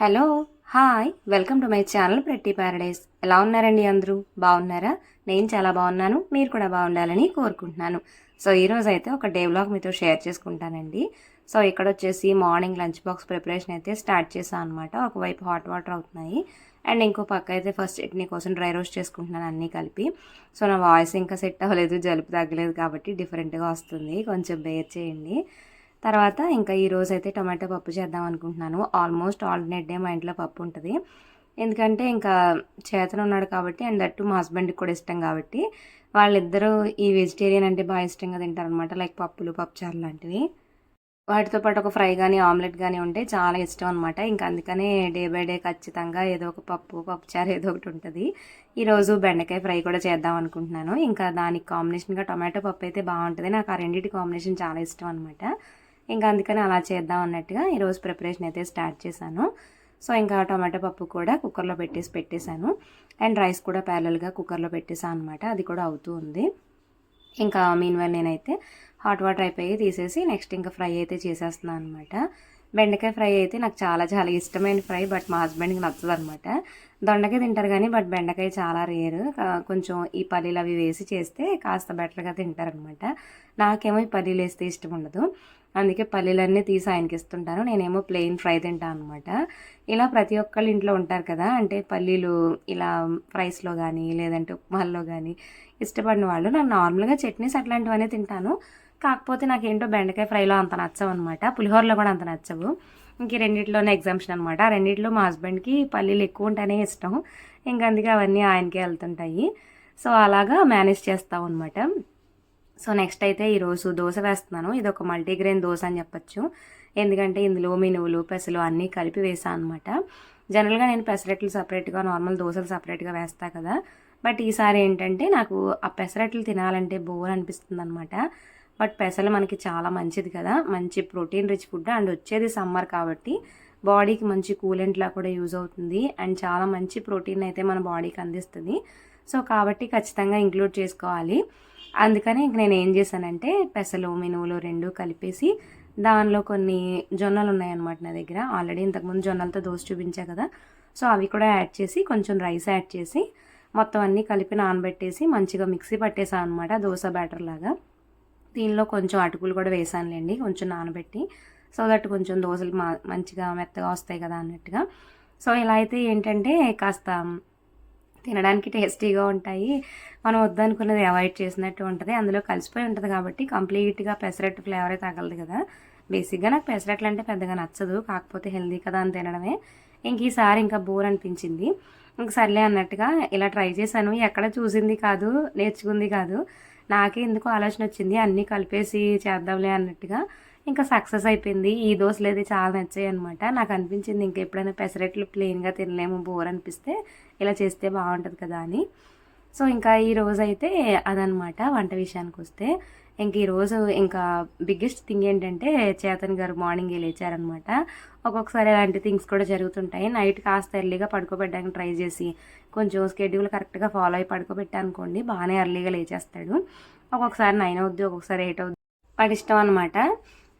Hello hi welcome to my channel Prathi paradise. ఎలా ఉన్నారండి అందరూ? బాగున్నారా? నేను చాలా బాగున్నాను మీరు కూడా బాగుండాలని కోరుకుంటున్నాను. సో ఈరోజు అయితే ఒక డే వ్లాగ్ మీతో షేర్ చేసుకుంటానండి. సో ఇక్కడ వచ్చేసి మార్నింగ్ లంచ్ బాక్స్ ప్రిపరేషన్ అయితే స్టార్ట్ చేశాను అనమాట ఒకవైపు హాట్ వాటర్ అవుతున్నాయి. అండ్ ఇంకో పక్క అయితే ఫస్ట్ చట్నీ కోసం డ్రై రోస్ట్ చేసుకుంటున్నాను అన్నీ కలిపి. సో నా వాయిస్ ఇంకా సెట్ అవ్వలేదు జలుపు తగ్గలేదు కాబట్టి డిఫరెంట్గా వస్తుంది. కొంచెం బేర్ చేయండి. తర్వాత ఇంకా ఈరోజు అయితే టొమాటో పప్పు చేద్దాం అనుకుంటున్నాను. ఆల్మోస్ట్ ఆల్టర్నేట్ డే మా ఇంట్లో పప్పు ఉంటుంది. ఎందుకంటే ఇంకా చేతన ఉన్నాడు కాబట్టి అండ్ దట్టు మా హస్బెండ్కి కూడా ఇష్టం కాబట్టి వాళ్ళిద్దరూ ఈ వెజిటేరియన్ అంటే బాగా ఇష్టంగా తింటారనమాట లైక్ పప్పులు పప్పుచారు లాంటివి. వాటితో పాటు ఒక ఫ్రై కానీ ఆమ్లెట్ కానీ ఉంటే చాలా ఇష్టం అనమాట ఇంకా అందుకనే డే బై డే ఖచ్చితంగా ఏదో ఒక పప్పు పప్పుచారు ఏదో ఒకటి ఉంటుంది. ఈరోజు బెండకాయ ఫ్రై కూడా చేద్దాం అనుకుంటున్నాను. ఇంకా దానికి కాంబినేషన్గా టొమాటో పప్పు అయితే బాగుంటుంది. నాకు ఆ రెండింటి కాంబినేషన్ చాలా ఇష్టం అనమాట ఇంకా అందుకని అలా చేద్దాం అన్నట్టుగా ఈరోజు ప్రిపరేషన్ అయితే స్టార్ట్ చేశాను. సో ఇంకా టమాటో పప్పు కూడా కుక్కర్లో పెట్టేసి పెట్టేశాను. అండ్ రైస్ కూడా ప్యారల్గా కుక్కర్లో పెట్టేసాను అనమాట అది కూడా అవుతూ ఉంది. ఇంకా మీన్ నేనైతే హాట్ వాటర్ అయిపోయి తీసేసి నెక్స్ట్ ఇంకా ఫ్రై అయితే చేసేస్తున్నాను అనమాట బెండకాయ ఫ్రై అయితే నాకు చాలా చాలా ఇష్టమైన ఫ్రై బట్ మా హస్బెండ్కి నచ్చదు అనమాట దొండకాయ తింటారు కానీ బట్ బెండకాయ చాలా రేరు. కొంచెం ఈ పల్లీలు అవి వేసి చేస్తే కాస్త బెటర్గా తింటారనమాట నాకేమో ఈ పల్లీలు వేస్తే ఇష్టం ఉండదు. అందుకే పల్లీలన్నీ తీసి ఆయనకి ఇస్తుంటాను. నేనేమో ప్లెయిన్ ఫ్రై తింటాను అనమాట ఇలా ప్రతి ఒక్కళ్ళు ఇంట్లో ఉంటారు కదా అంటే పల్లీలు ఇలా ఫ్రైస్లో కానీ లేదంటే ఉప్మాల్లో కానీ ఇష్టపడిన వాళ్ళు నేను నార్మల్గా చట్నీస్ అట్లాంటివన్నీ తింటాను. కాకపోతే నాకు ఏంటో బెండకాయ ఫ్రైలో అంత నచ్చవు అనమాట పులిహోరలో కూడా అంత నచ్చవు. ఇంక రెండిట్లోనే ఎగ్జామ్షన్ అనమాట ఆ రెండిట్లో మా హస్బెండ్కి పల్లీలు ఎక్కువ ఉంటేనే ఇష్టం. ఇంక అందుకే అవన్నీ ఆయనకే వెళ్తుంటాయి. సో అలాగా మేనేజ్ చేస్తాం అనమాట సో నెక్స్ట్ అయితే ఈరోజు దోశ వేస్తున్నాను. ఇది ఒక మల్టీగ్రెయిన్ దోశ అని చెప్పచ్చు. ఎందుకంటే ఇందులో మినువులు పెసలు అన్నీ కలిపి వేసాను అనమాట జనరల్గా నేను పెసరట్లు సపరేట్గా నార్మల్ దోశలు సపరేట్గా వేస్తా కదా. బట్ ఈసారి ఏంటంటే నాకు ఆ పెసరట్లు తినాలంటే బోర్ అనిపిస్తుంది అనమాట బట్ పెసలు మనకి చాలా మంచిది కదా. మంచి ప్రోటీన్ రిచ్ ఫుడ్ అండ్ వచ్చేది సమ్మర్ కాబట్టి బాడీకి మంచి కూలెంట్లా కూడా యూజ్ అవుతుంది. అండ్ చాలా మంచి ప్రోటీన్ అయితే మన బాడీకి అందిస్తుంది. సో కాబట్టి ఖచ్చితంగా ఇంక్లూడ్ చేసుకోవాలి. అందుకని ఇంక నేను ఏం చేశానంటే పెసలు మినువులు రెండు కలిపేసి దానిలో కొన్ని జొన్నలు ఉన్నాయన్నమాట నా దగ్గర. ఆల్రెడీ ఇంతకుముందు జొన్నలతో దోశ చూపించా కదా. సో అవి కూడా యాడ్ చేసి కొంచెం రైస్ యాడ్ చేసి మొత్తం అన్నీ కలిపి నానబెట్టేసి మంచిగా మిక్సీ పట్టేసాను అనమాట దోశ బ్యాటర్ లాగా. దీనిలో కొంచెం అటుకులు కూడా వేసానులేండి కొంచెం నానబెట్టి. సో దట్ కొంచెం దోశలు మా మంచిగా మెత్తగా వస్తాయి కదా అన్నట్టుగా. సో ఇలా అయితే ఏంటంటే కాస్త తినడానికి టేస్టీగా ఉంటాయి. మనం వద్దనుకున్నది అవాయిడ్ చేసినట్టు ఉంటుంది. అందులో కలిసిపోయి ఉంటుంది కాబట్టి కంప్లీట్గా పెసరట్టు ఫ్లేవరే తగలదు కదా. బేసిక్గా నాకు పెసరట్లు అంటే పెద్దగా నచ్చదు. కాకపోతే హెల్దీ కదా అని తినడమే. ఇంక ఈసారి ఇంకా బోర్ అనిపించింది. ఇంక సర్లే అన్నట్టుగా ఇలా ట్రై చేశాను. ఎక్కడ చూసింది కాదు నేర్చుకుంది కాదు. నాకే ఎందుకు ఆలోచన వచ్చింది. అన్నీ కలిపేసి చేద్దాంలే అన్నట్టుగా ఇంకా సక్సెస్ అయిపోయింది. ఈ దోశలు అయితే చాలా నచ్చాయి అనమాట నాకు అనిపించింది ఇంకా ఎప్పుడైనా పెసరట్లు ప్లెయిన్గా తినలేము బోర్ అనిపిస్తే ఇలా చేస్తే బాగుంటుంది కదా అని. సో ఇంకా ఈ రోజు అయితే అదనమాట వంట విషయానికి వస్తే. ఇంక ఈరోజు ఇంకా బిగ్గెస్ట్ థింగ్ ఏంటంటే చేతన్ గారు మార్నింగ్ లేచారనమాట ఒక్కొక్కసారి అలాంటి థింగ్స్ కూడా జరుగుతుంటాయి. నైట్ కాస్త ఎర్లీగా పడుకోబెట్టడానికి ట్రై చేసి కొంచెం స్కెడ్యూల్ కరెక్ట్గా ఫాలో అయ్యి పడుకోబెట్టానుకోండి బాగానే ఎర్లీగా లేచేస్తాడు. ఒక్కొక్కసారి నైన్ అవుద్ది ఒక్కొక్కసారి ఎయిట్ అవుద్ది. వాడి ఇష్టం అనమాట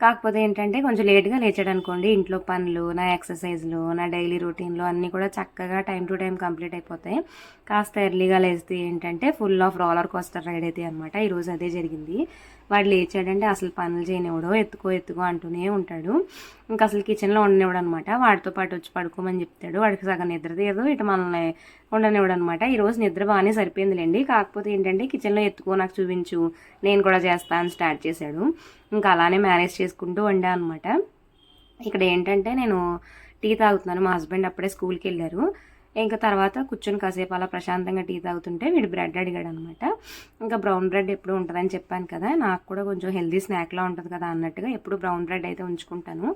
కాకపోతే ఏంటంటే కొంచెం లేట్గా లేచాడు అనుకోండి ఇంట్లో పనులు నా ఎక్సర్సైజ్లు నా డైలీ రొటీన్లు అన్నీ కూడా చక్కగా టైం టు టైం కంప్లీట్ అయిపోతాయి. కాస్త ఎర్లీగా లేస్తే ఏంటంటే full of roller coaster ride అయితే అనమాట ఈరోజు అదే జరిగింది. వాడు లేచాడంటే అసలు పనులు చేయనివ్వడో ఎత్తుకో ఎత్తుకో అంటూనే ఉంటాడు. ఇంకా అసలు కిచెన్లో ఉండనివ్వడు అనమాట వాడితో పాటు వచ్చి పడుకోమని చెప్తాడు. వాడికి సగం నిద్ర తీయదు ఇటు మనల్ని ఉండనివ్వడు అనమాట ఈరోజు నిద్ర బాగానే సరిపోయిందిలేండి. కాకపోతే ఏంటంటే కిచెన్లో ఎత్తుకో నాకు చూపించు నేను కూడా చేస్తాను స్టార్ట్ చేశాడు. ఇంకా అలానే మ్యారేజ్ చేసుకుంటూ వండా అనమాట. ఇక్కడ ఏంటంటే నేను టీ తాగుతున్నాను. మా హస్బెండ్ అప్పుడే స్కూల్కి వెళ్ళారు. ఇంకా తర్వాత కూర్చొని కాసేపు అలా ప్రశాంతంగా టీ తాగుతుంటే వీడు బ్రెడ్ అడిగాడు అనమాట ఇంకా బ్రౌన్ బ్రెడ్ ఎప్పుడు ఉంటుందని చెప్పాను కదా నాకు కూడా కొంచెం హెల్దీ స్నాక్లా ఉంటుంది కదా అన్నట్టుగా ఎప్పుడు బ్రౌన్ బ్రెడ్ అయితే ఉంచుకుంటాను.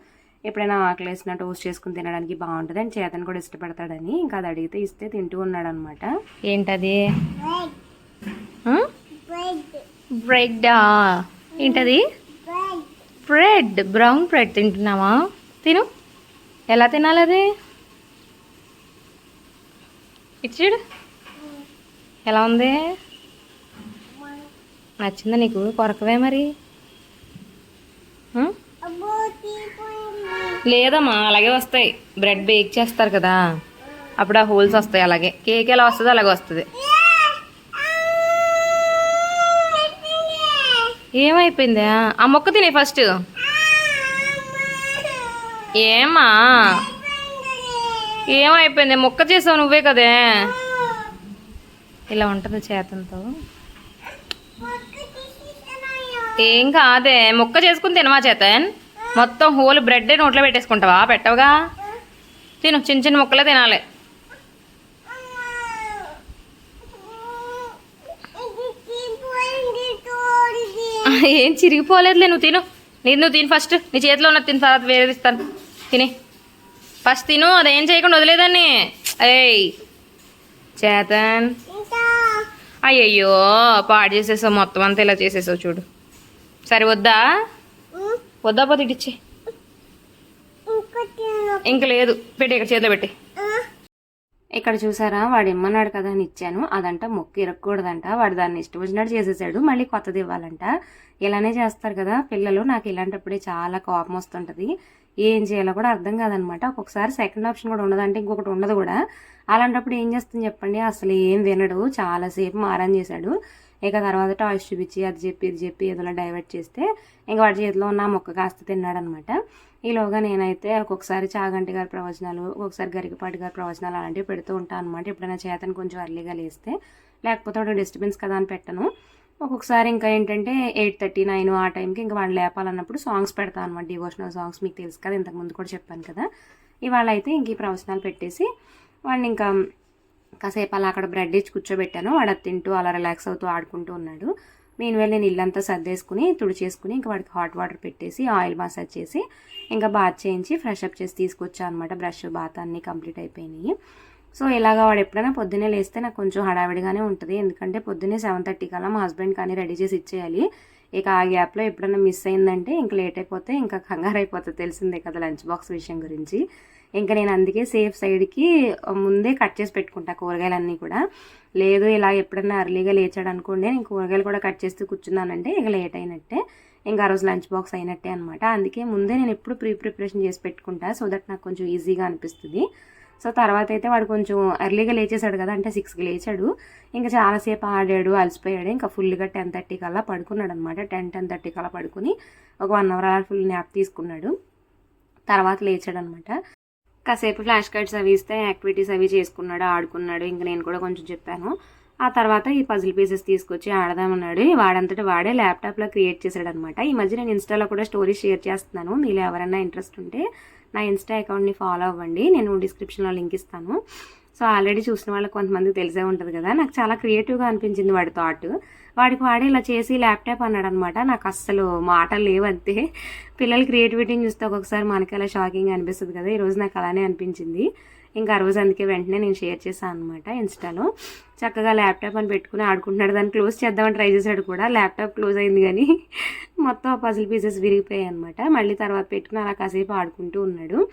ఎప్పుడైనా ఆకలి వేసిన టోస్ట్ చేసుకుని తినడానికి బాగుంటుంది అని చేతను కూడా ఇష్టపడతాడని ఇంకా అది అడిగితే ఇస్తే తింటూ ఉన్నాడు అనమాట ఏంటది బ్రెడ్ ఏంటది? బ్రెడ్ బ్రౌన్ బ్రెడ్ తింటున్నావా? తిను. ఎలా తినాలి అది ఇచ్చిడు ఎలా ఉంది? నచ్చిందా నీకు? కొరకవే మరి. లేదమ్మా అలాగే వస్తాయి. బ్రెడ్ బేక్ చేస్తారు కదా. అప్పుడు ఆ హోల్స్ వస్తాయి అలాగే. కేక్ ఎలా వస్తుందో అలాగే వస్తుంది. ఏమైపోయిందా? ఆ మొక్క తినే ఫస్ట్ ఏమా ఏమైపోయింది? మొక్క చేసావు నువ్వే కదే. ఇలా ఉంటుంది చేతంతో. ఏం కాదే. ముక్క చేసుకుని తినవా చేతన్? మొత్తం హోల్ బ్రెడ్ నోట్లో పెట్టేసుకుంటావా? పెట్టవుగా? తిను. చిన్న చిన్న ముక్కలే తినాలి. ఏం చిరిగిపోలేదులే. నువ్వు తిను. నేను నువ్వు తిను ఫస్ట్. నీ చేతిలో ఉన్నది తిని తర్వాత వేరేది ఇస్తాను. తిని. ఫస్ట్ తిను అదేం చేయకుండా వదిలేదాన్ని. ఏయ్ చేతన్. అయ్యయ్యో పాడు చేసేసావు మొత్తం అంతా ఇలా చేసేసావు చూడు. సరే వద్దా? వద్దా పోతే ఇడిచ్చి ఇంక లేదు పెట్టి ఇక్కడ చేతిలో పెట్టి. ఇక్కడ చూసారా? వాడు ఇమ్మన్నాడు కదా అని ఇచ్చాను. అదంట మొక్కు ఇరగకూడదంట వాడు దాన్ని ఇష్టం వచ్చినట్టు చేసేసాడు. మళ్ళీ కొత్తది ఇవ్వాలంట. ఇలానే చేస్తారు కదా. పిల్లలు నాకు ఇలాంటప్పుడే చాలా కోపం వస్తుంటుంది. ఏం చేయాలో కూడా అర్థం కాదనమాట. ఒక్కొక్కసారి సెకండ్ ఆప్షన్ కూడా ఉండదంటే ఇంకొకటి ఉండదు కూడా. అలాంటప్పుడు ఏం చేస్తుంది చెప్పండి? అసలు ఏం వినడు. చాలాసేపు మారం చేశాడు. ఇక తర్వాత టాయ్స్ చూపించి అది చెప్పి ఇది చెప్పి ఏదోలా డైవర్ట్ చేస్తే ఇంకా వాడి చేతిలో ఉన్న మొక్క కాస్త తిన్నాడనమాట. ఈలోగా నేనైతే ఒక్కొక్కసారి చాగంటి గారి ప్రవచనాలు ఒక్కొక్కసారి గరికపాటి గారి ప్రవచనాలు అలాంటివి పెడుతూ ఉంటాను అనమాట. ఎప్పుడైనా చేతను కొంచెం అర్లీగా లేస్తే. లేకపోతే ఒక డిస్టర్బెన్స్ కదా అని పెట్టను. ఒక్కొక్కసారి ఇంకా ఏంటంటే ఎయిట్ థర్టీ నైన్ ఆ టైంకి ఇంకా వాళ్ళు లేపాలన్నప్పుడు సాంగ్స్ పెడతాను అనమాట. డివోషనల్ సాంగ్స్ మీకు తెలుసు కదా ఇంతకుముందు కూడా చెప్పాను కదా. ఇవాళ అయితే ఇంక ఈ ప్రవచనాలు పెట్టేసి వాడిని ఇంకా కాసేపు అలా అక్కడ బ్రెడ్ ఇచ్చి కూర్చోబెట్టాను. వాడు తింటూ అలా రిలాక్స్ అవుతూ ఆడుకుంటూ ఉన్నాడు. నేను వెళ్ళి నేను ఇల్లంతా సర్దేసుకుని తుడిచేసుకుని ఇంకా వాడికి హాట్ వాటర్ పెట్టేసి ఆయిల్ మసాజ్ చేసి ఇంకా బాత్ చేయించి ఫ్రెష్ అప్ చేసి తీసుకొచ్చా అనమాట బ్రష్ బాత్ అన్నీ కంప్లీట్ అయిపోయినాయి. సో ఇలాగ వాడు ఎప్పుడైనా పొద్దున్నే లేస్తే నాకు కొంచెం హడావిడిగానే ఉంటుంది. ఎందుకంటే పొద్దున్నే సెవెన్ థర్టీ కల్లా మా హస్బెండ్ కానీ రెడీ చేసి ఇచ్చేయాలి. ఇక ఆ గ్యాప్లో ఎప్పుడైనా మిస్ అయిందంటే ఇంకా లేట్ అయిపోతే ఇంకా కంగారు అయిపోతుంది తెలిసిందే కదా లంచ్ బాక్స్ విషయం గురించి. ఇంకా నేను అందుకే సేఫ్ సైడ్కి ముందే కట్ చేసి పెట్టుకుంటా కూరగాయలన్నీ కూడా. లేదు ఇలా ఎప్పుడన్నా అర్లీగా లేచాడు అనుకోండి నేను కూరగాయలు కూడా కట్ చేస్తూ కూర్చున్నానంటే ఇక లేట్ అయినట్టే. ఇంకా ఆ రోజు లంచ్ బాక్స్ అయినట్టే అనమాట అందుకే ముందే నేను ఎప్పుడు ప్రీ ప్రిపరేషన్ చేసి పెట్టుకుంటా సో దట్ నాకు కొంచెం ఈజీగా అనిపిస్తుంది. సో తర్వాత అయితే వాడు కొంచెం ఎర్లీగా లేచేశాడు కదా అంటే సిక్స్కి లేచాడు. ఇంకా చాలాసేపు ఆడాడు అలసిపోయాడు. ఇంకా ఫుల్గా టెన్ థర్టీ కల్లా పడుకున్నాడు అనమాట టెన్ టెన్ థర్టీ కల్లా పడుకుని ఒక వన్ అవర్ అలా ఫుల్ న్యాప్ తీసుకున్నాడు. తర్వాత లేచాడు అనమాట కాసేపు ఫ్లాష్ కార్డ్స్ అవి ఇస్తే యాక్టివిటీస్ అవి చేసుకున్నాడు ఆడుకున్నాడు. ఇంకా నేను కూడా కొంచెం చెప్పాను. ఆ తర్వాత ఈ పజిల్ పీసెస్ తీసుకొచ్చి ఆడదామన్నాడు వాడంతటా వాడే ల్యాప్టాప్లో క్రియేట్ చేశాడు అనమాట ఈ మధ్య నేను ఇన్స్టాలో కూడా స్టోరీ షేర్ చేస్తున్నాను. మీలో ఎవరైనా ఇంట్రెస్ట్ ఉంటే నా ఇన్స్టా అకౌంట్ని ఫాలో అవ్వండి. నేను డిస్క్రిప్షన్లో లింక్ ఇస్తాను. సో ఆల్రెడీ చూసిన వాళ్ళకి కొంతమందికి తెలిసే ఉంటుంది కదా. నాకు చాలా క్రియేటివ్గా అనిపించింది వాడి థాట్ వాడికి వాడే ఇలా చేసి ల్యాప్టాప్ అన్నాడు అనమాట నాకు అస్సలు మాటలు లేవంతే పిల్లల క్రియేటివిటీని చూస్తే ఒక్కొక్కసారి మనకి అలా షాకింగ్ అనిపిస్తుంది కదా. ఈరోజు నాకు అలానే అనిపించింది. ఇంకా ఆ రోజు అందుకే వెంటనే నేను షేర్ చేశాను అనమాట ఇన్స్టాలో. చక్కగా ల్యాప్టాప్ అని పెట్టుకుని ఆడుకుంటున్నాడు. దాన్ని క్లోజ్ చేద్దామని ట్రై చేశాడు కూడా. ల్యాప్టాప్ క్లోజ్ అయింది కానీ మొత్తం ఆ పజిల్ పీసెస్ విరిగిపోయాయి అనమాట మళ్ళీ తర్వాత పెట్టుకుని అలా కాసేపు ఆడుకుంటూ ఉన్నాడు.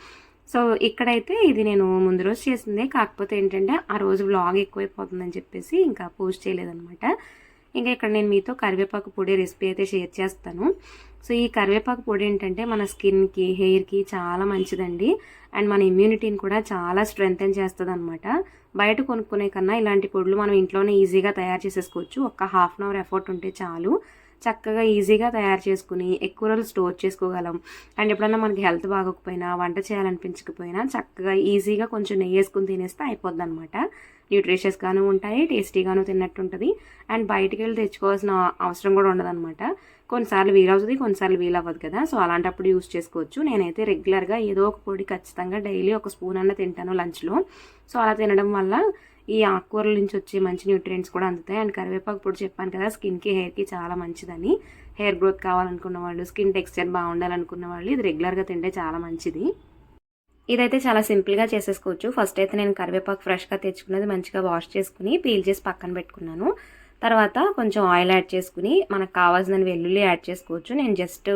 సో ఇక్కడైతే ఇది నేను ముందు రోజు చేసింది. కాకపోతే ఏంటంటే ఆ రోజు వ్లాగ్ ఎక్కువైపోతుందని చెప్పేసి ఇంకా పోస్ట్ చేయలేదనమాట ఇంకా ఇక్కడ నేను మీతో కరివేపాకు పొడి రెసిపీ అయితే షేర్ చేస్తాను. సో ఈ కరివేపాకు పొడి ఏంటంటే మన స్కిన్కి హెయిర్కి చాలా మంచిదండి. అండ్ మన ఇమ్యూనిటీని కూడా చాలా స్ట్రెంగ్తెన్ చేస్తుంది అనమాట బయట కొనుక్కునే కన్నా ఇలాంటి పొడులు మనం ఇంట్లోనే ఈజీగా తయారు చేసేసుకోవచ్చు. ఒక హాఫ్ అన్ అవర్ ఎఫర్ట్ ఉంటే చాలు. చక్కగా ఈజీగా తయారు చేసుకుని ఎక్కువ రోజులు స్టోర్ చేసుకోగలం. అండ్ ఎప్పుడన్నా మనకి హెల్త్ బాగోకపోయినా వంట చేయాలనిపించకపోయినా చక్కగా ఈజీగా కొంచెం నెయ్యి వేసుకుని తినేస్తే అయిపోద్ది అనమాట న్యూట్రిషియస్గాను ఉంటాయి టేస్టీగాను తిన్నట్టు ఉంటుంది అండ్ బయటికి వెళ్ళి తెచ్చుకోవాల్సిన అవసరం కూడా ఉండదన్నమాట. కొన్నిసార్లు వీలవుతుంది కొన్నిసార్లు వీలవ్వదు కదా. సో అలాంటప్పుడు యూస్ చేసుకోవచ్చు. నేనైతే రెగ్యులర్గా ఏదో ఒక పొడి ఖచ్చితంగా డైలీ ఒక స్పూన్ అన్న తింటాను లంచ్లో. సో అలా తినడం వల్ల ఈ ఆకుకూరల నుంచి వచ్చే మంచి న్యూట్రియంట్స్ కూడా అందుతాయి. అండ్ కరివేపాకు పొడి చెప్పాను కదా స్కిన్కి హెయిర్కి చాలా మంచిదని. హెయిర్ గ్రోత్ కావాలనుకున్న వాళ్ళు స్కిన్ టెక్స్చర్ బాగుండాలనుకున్న వాళ్ళు ఇది రెగ్యులర్గా తింటే చాలా మంచిది. ఇదైతే చాలా సింపుల్గా చేసేసుకోవచ్చు. ఫస్ట్ అయితే నేను కరివేపాకు ఫ్రెష్గా తెచ్చుకున్నది మంచిగా వాష్ చేసుకుని పీల్ చేసి పక్కన పెట్టుకున్నాను. తర్వాత కొంచెం ఆయిల్ యాడ్ చేసుకుని మనకు కావాల్సిన వెల్లుల్లి యాడ్ చేసుకోవచ్చు. నేను జస్ట్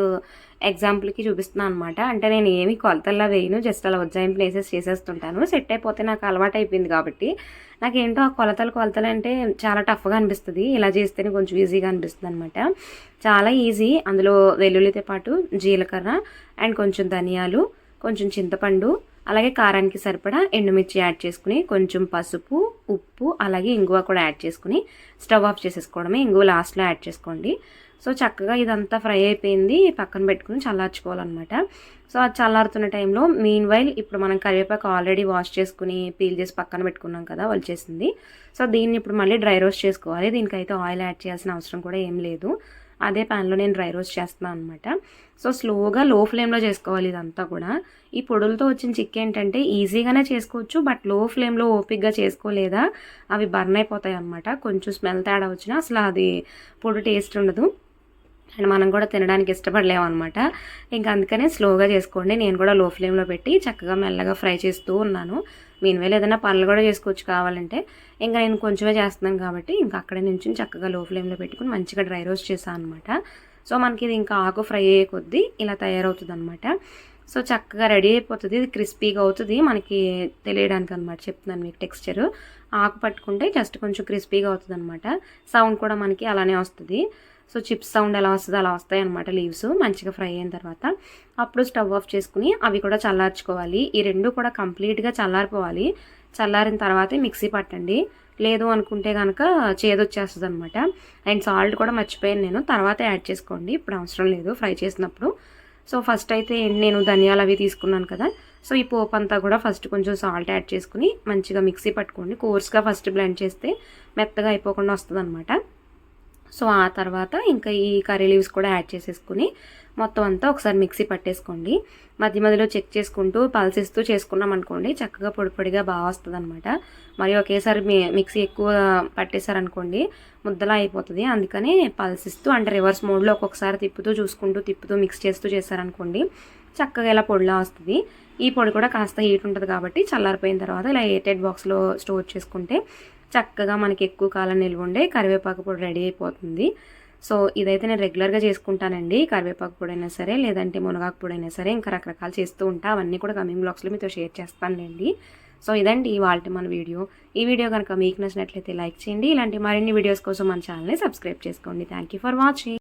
ఎగ్జాంపుల్కి చూపిస్తున్నాను అనమాట అంటే నేను ఏమి కొలతల్లా వేయను జస్ట్ అలా ఉజ్జాయింపు ప్లేసెస్ చేసేస్తుంటాను. సెట్ అయిపోతే నాకు అలవాటు అయిపోయింది కాబట్టి నాకేంటో ఆ కొలతలు కొలతలు అంటే చాలా టఫ్గా అనిపిస్తుంది. ఇలా చేస్తేనే కొంచెం ఈజీగా అనిపిస్తుంది అనమాట చాలా ఈజీ అందులో వెల్లుల్లితో పాటు జీలకర్ర అండ్ కొంచెం ధనియాలు కొంచెం చింతపండు అలాగే కారానికి సరిపడా ఎండుమిర్చి యాడ్ చేసుకుని కొంచెం పసుపు ఉప్పు అలాగే ఇంగువ కూడా యాడ్ చేసుకుని స్టవ్ ఆఫ్ చేసేసుకోవడమే. ఇంగువ లాస్ట్లో యాడ్ చేసుకోండి. సో చక్కగా ఇదంతా ఫ్రై అయిపోయింది. పక్కన పెట్టుకుని చల్లార్చుకోవాలన్నమాట. సో అది చల్లారుతున్న టైంలో మీన్ వైల్ ఇప్పుడు మనం కరివేపాకు ఆల్రెడీ వాష్ చేసుకుని పీల్ చేసి పక్కన పెట్టుకున్నాం కదా వచ్చేసింది సో దీన్ని ఇప్పుడు మళ్ళీ డ్రై రోస్ట్ చేసుకోవాలి. దీనికైతే ఆయిల్ యాడ్ చేయాల్సిన అవసరం కూడా ఏం లేదు. అదే ప్యాన్లో నేను డ్రై రోస్ట్ చేస్తున్నాను అనమాట సో స్లోగా లో ఫ్లేమ్లో చేసుకోవాలి ఇదంతా కూడా. ఈ పొడులతో వచ్చిన చిక్ ఏంటంటే ఈజీగానే చేసుకోవచ్చు బట్లో ఫ్లేమ్లో ఓపిక్గా చేసుకోలేదా అవి బర్న్ అయిపోతాయి అనమాట కొంచెం స్మెల్ తేడా వచ్చినా అసలు అది పొడి టేస్ట్ ఉండదు. అండ్ మనం కూడా తినడానికి ఇష్టపడలేము అనమాట ఇంకా అందుకనే స్లోగా చేసుకోండి. నేను కూడా లో ఫ్లేమ్లో పెట్టి చక్కగా మెల్లగా ఫ్రై చేస్తూ ఉన్నాను. మీన్వేలు ఏదైనా పనులు కూడా చేసుకోవచ్చు కావాలంటే ఇంకా నేను కొంచెమే చేస్తున్నాను కాబట్టి ఇంకా అక్కడే నుంచి చక్కగా లో ఫ్లేమ్లో పెట్టుకుని మంచిగా డ్రై రోస్ట్ చేశాను అనమాట సో మనకి ఇది ఇంకా ఆకు ఫ్రై అయ్యే కొద్దీ ఇలా తయారవుతుంది అనమాట సో చక్కగా రెడీ అయిపోతుంది. ఇది క్రిస్పీగా అవుతుంది. మనకి తెలియడానికి అనమాట చెప్తున్నాను మీకు టెక్స్చర్. ఆకు పట్టుకుంటే జస్ట్ కొంచెం క్రిస్పీగా అవుతుంది అనమాట సౌండ్ కూడా మనకి అలానే వస్తుంది. సో చిప్స్ సౌండ్ ఎలా వస్తుందో అలా వస్తాయి అనమాట లీవ్స్ మంచిగా ఫ్రై అయిన తర్వాత. అప్పుడు స్టవ్ ఆఫ్ చేసుకుని అవి కూడా చల్లార్చుకోవాలి. ఈ రెండు కూడా కంప్లీట్గా చల్లారిపోవాలి. చల్లారిన తర్వాతే మిక్సీ పట్టండి. లేదు అనుకుంటే కనుక చేదొచ్చేస్తుంది అనమాట అండ్ సాల్ట్ కూడా మర్చిపోయాను నేను. తర్వాత యాడ్ చేసుకోండి. ఇప్పుడు అవసరం లేదు. ఫ్రై చేసినప్పుడు. సో ఫస్ట్ అయితే నేను ధనియాలు అవి తీసుకున్నాను కదా. సో ఈ పోపు అంతా కూడా ఫస్ట్ కొంచెం సాల్ట్ యాడ్ చేసుకుని మంచిగా మిక్సీ పట్టుకోండి. కోర్స్గా ఫస్ట్ బ్లెండ్ చేస్తే మెత్తగా అయిపోకుండా వస్తుంది అనమాట సో ఆ తర్వాత ఇంకా ఈ కర్రీ లీవ్స్ కూడా యాడ్ చేసేసుకుని మొత్తం అంతా ఒకసారి మిక్సీ పట్టేసుకోండి. మధ్య మధ్యలో చెక్ చేసుకుంటూ పల్సిస్తూ చేసుకున్నాం అనుకోండి చక్కగా పొడి పొడిగా బాగా వస్తుంది అనమాట మరి ఒకేసారి మిక్సీ ఎక్కువ పట్టేశారనుకోండి ముద్దలా అయిపోతుంది. అందుకని పల్సిస్తూ అంటే రివర్స్ మోడ్లో ఒక్కొక్కసారి తిప్పుతూ చూసుకుంటూ తిప్పుతూ మిక్స్ చేస్తూ చేశారనుకోండి చక్కగా ఇలా పొడిలా వస్తుంది. ఈ పొడి కూడా కాస్త హీట్ ఉంటుంది కాబట్టి చల్లారిపోయిన తర్వాత ఇలా ఎయిటెడ్ బాక్స్లో స్టోర్ చేసుకుంటే చక్కగా మనకి ఎక్కువ కాలం నిల్వ ఉండే కరివేపాకు పొడి రెడీ అయిపోతుంది. సో ఇదైతే నేను రెగ్యులర్గా చేసుకుంటానండి. కరివేపాకు పొడి అయినా సరే లేదంటే మునగాకు పొడి అయినా సరే ఇంకా రకరకాలు చేస్తూ ఉంటా. అవన్నీ కూడా కమింగ్ బ్లాగ్స్లో మీతో షేర్ చేస్తానులేండి. సో ఇదండి ఇవాళ మన వీడియో. ఈ వీడియో కనుక మీకు నచ్చినట్లయితే లైక్ చేయండి. ఇలాంటి మరిన్ని వీడియోస్ కోసం మన ఛానల్ని సబ్స్క్రైబ్ చేసుకోండి. Thank for watching.